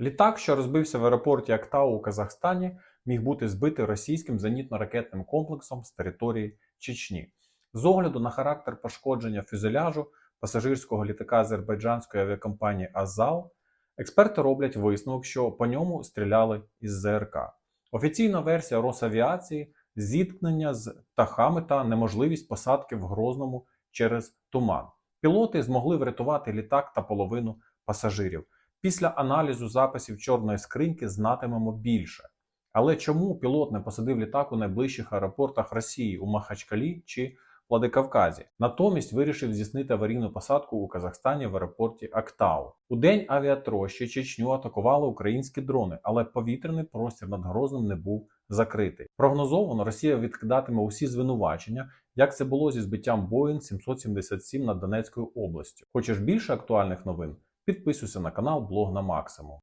Літак, що розбився в аеропорті Актау у Казахстані, міг бути збитий російським зенітно-ракетним комплексом з території Чечні. З огляду на характер пошкодження фюзеляжу пасажирського літака азербайджанської авіакомпанії Азал, експерти роблять висновок, що по ньому стріляли із ЗРК. Офіційна версія Росавіації зіткнення з птахами та неможливість посадки в Грозному через туман. Пілоти змогли врятувати літак та половину пасажирів. Після аналізу записів чорної скриньки знатимемо більше. Але чому пілот не посадив літак у найближчих аеропортах Росії у Махачкалі чи Владикавказі? Натомість вирішив здійснити аварійну посадку у Казахстані в аеропорті Актау. У день авіатрощі Чечню атакували українські дрони, але повітряний простір над Грозним не був закритий. Прогнозовано Росія відкидатиме усі звинувачення, як це було зі збиттям Boeing 777 над Донецькою областю. Хочеш більше актуальних новин? Підписуйся на канал Блог на максимум.